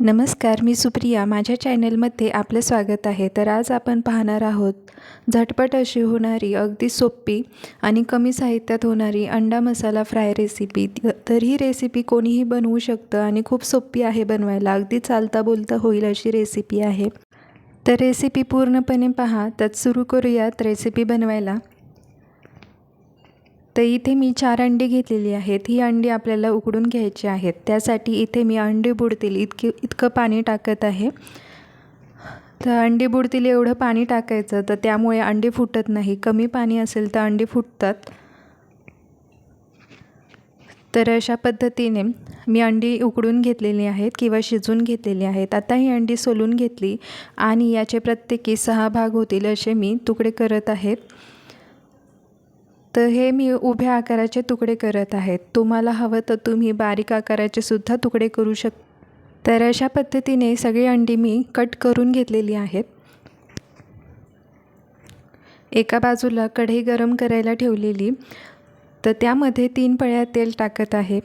नमस्कार मी सुप्रिया. माझ्या चॅनलमध्ये आपलं स्वागत आहे. तर आज आपण पाहणार आहोत झटपट अशी होणारी अगदी सोपी आणि कमी साहित्यात होणारी अंडा मसाला फ्राय रेसिपी तर ही रेसिपी कोणीही बनवू शकतं आणि खूप सोपी आहे बनवायला. अगदी चालता बोलता होईल अशी रेसिपी आहे. तर रेसिपी पूर्णपणे पहा. तर सुरू करूयात रेसिपी बनवायला. तर इथे मी चार अंडी घेतलेली आहेत. ही अंडी आपल्याला उकडून घ्यायची आहेत. त्यासाठी इथे मी अंडी बुडतील इतकी इतकं पाणी टाकत आहे. तर अंडी बुडतील एवढं पाणी टाकायचं तर त्यामुळे अंडी फुटत नाही. कमी पाणी असेल तर अंडी फुटतात. तर अशा पद्धतीने मी अंडी उकडून घेतलेली आहेत किंवा शिजून घेतलेली आहेत. आता ही अंडी सोलून घेतली आणि याचे प्रत्येकी सहा भाग होतील असे मी तुकडे करत आहेत तर हे मी उभ्या आकाराचे तुकडे करत आहेत. तुम्हाला हवं तर तुम्ही बारीक आकाराचे सुद्धा तुकडे करू शक तर अशा पद्धतीने सगळी अंडी मी कट करून घेतलेली आहेत. एका बाजूला कढई गरम करायला ठेवलेली. तर त्यामध्ये तीन पळ्या तेल टाकत आहे.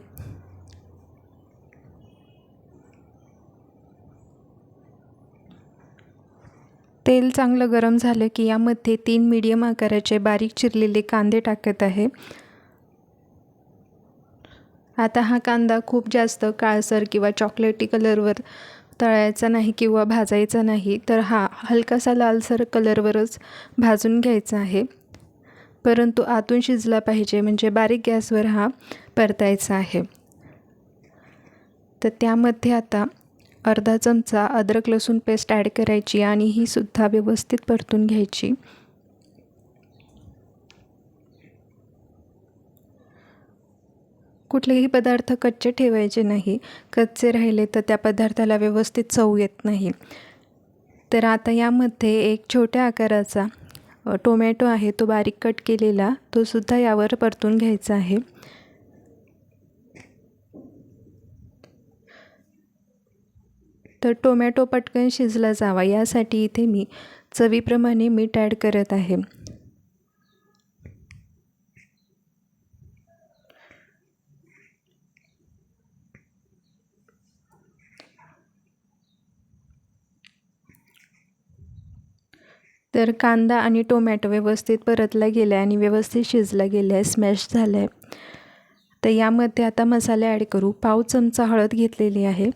तेल चांगलं गरम झालं की यामध्ये तीन मीडियम आकाराचे बारीक चिरलेले कांदे टाकत आहे. आता हा कांदा खूप जास्त काळसर किंवा चॉकलेटी कलरवर तळायचा नाही किंवा भाजायचा नाही तर हा हलकासा लालसर कलरवरच भाजून घ्यायचा आहे. परंतु आतून शिजला पाहिजे म्हणजे बारीक गॅसवर हा परतायचा आहे. तर त्यामध्ये आता अर्धा चमचा अद्रक लसूण पेस्ट ॲड करायची आणि ही सुद्धा व्यवस्थित परतून घ्यायची. कुठलेही पदार्थ कच्चे ठेवायचे नाही. कच्चे राहिले तर त्या पदार्थाला व्यवस्थित चव येत नाही. तर आता यामध्ये एक छोट्या आकाराचा टोमॅटो आहे तो बारीक कट केलेला तो सुद्धा यावर परतून घ्यायचा आहे. तर टोमॅटो पटकन शिजला जावा. यासाठी इथे मी चवीप्रमाणे मीठ ॲड करत आहे. तर कांदा आणि टोमॅटो व्यवस्थित परतला गेला आहे आणि व्यवस्थित शिजला गेला आहे स्मॅश झालं आहे तर यामध्ये आता मसाले ॲड करू. पाव चमचा हळद घेतलेली आहे.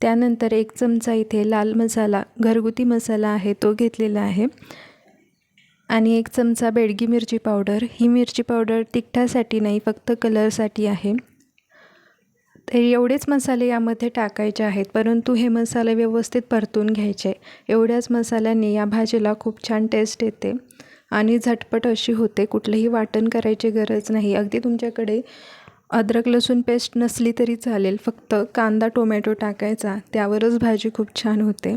त्यानंतर एक चमचा इथे लाल मसाला घरगुती मसाला आहे तो घेतलेला आहे. आणि एक चमचा बेडगी मिरची पावडर. ही मिरची पावडर तिखटासाठी नाही फक्त कलरसाठी आहे. तर एवढेच मसाले यामध्ये टाकायचे आहेत परंतु हे मसाले व्यवस्थित परतून घ्यायचे. एवढ्याच मसाल्याने या भाजीला खूप छान टेस्ट येते आणि झटपट अशी होते. कुठलंही वाटण करायची गरज नाही. अगदी तुमच्याकडे अद्रक लसूण पेस्ट नसली तरी चालेल. फक्त कांदा टोमॅटो टाकायचा. त्यावरच भाजी खूप छान होते.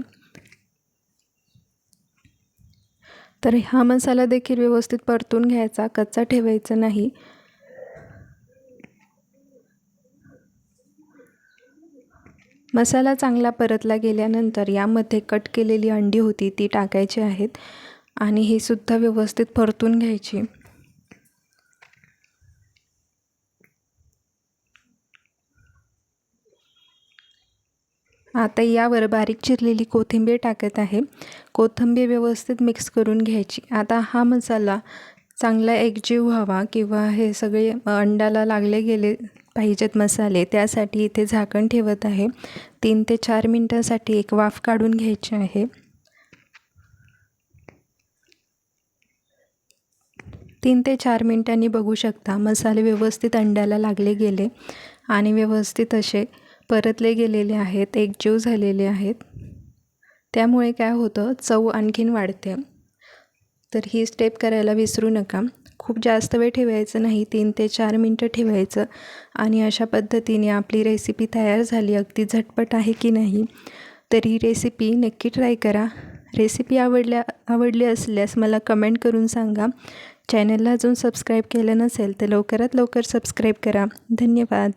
तर हा मसाला देखील व्यवस्थित परतून घ्यायचा. कच्चा ठेवायचा नाही. मसाला चांगला परतला गेल्यानंतर यामध्ये कट केलेली अंडी होती ती टाकायची आहेत. आणि ही सुद्धा व्यवस्थित परतून घ्यायची. आता यावर बारीक चिरलेली कोथिंबीर टाकत आहे. कोथिंबीर व्यवस्थित मिक्स करून घ्यायची. आता हा मसाला चांगला एकजीव व्हावा किंवा हे सगळे अंड्याला लागले गेले पाहिजेत मसाले त्यासाठी इथे झाकण ठेवत आहे. तीन ते चार मिनटासाठी एक वाफ काढून घ्यायची आहे. तीन ते चार मिनटांनी बघू शकता मसाले व्यवस्थित अंड्याला लागले गेले आणि व्यवस्थित असे परतले गेलेले आहेत एकजीव झालेले आहेत. त्यामुळे काय होतं चव आणखीन वाढते. तर ही स्टेप करायला विसरू नका. खूप जास्त वेळ ठेवायचं नाही तीन ते चार मिनटं ठेवायचं आणि अशा पद्धतीने आपली रेसिपी तयार झाली. अगदी झटपट आहे की नाही तर ही रेसिपी नक्की ट्राय करा. रेसिपी आवडल्या आवडली असल्यास मला कमेंट करून सांगा. चॅनलला अजून सबस्क्राईब केलं नसेल तर लवकरात लवकर सबस्क्राईब करा. धन्यवाद.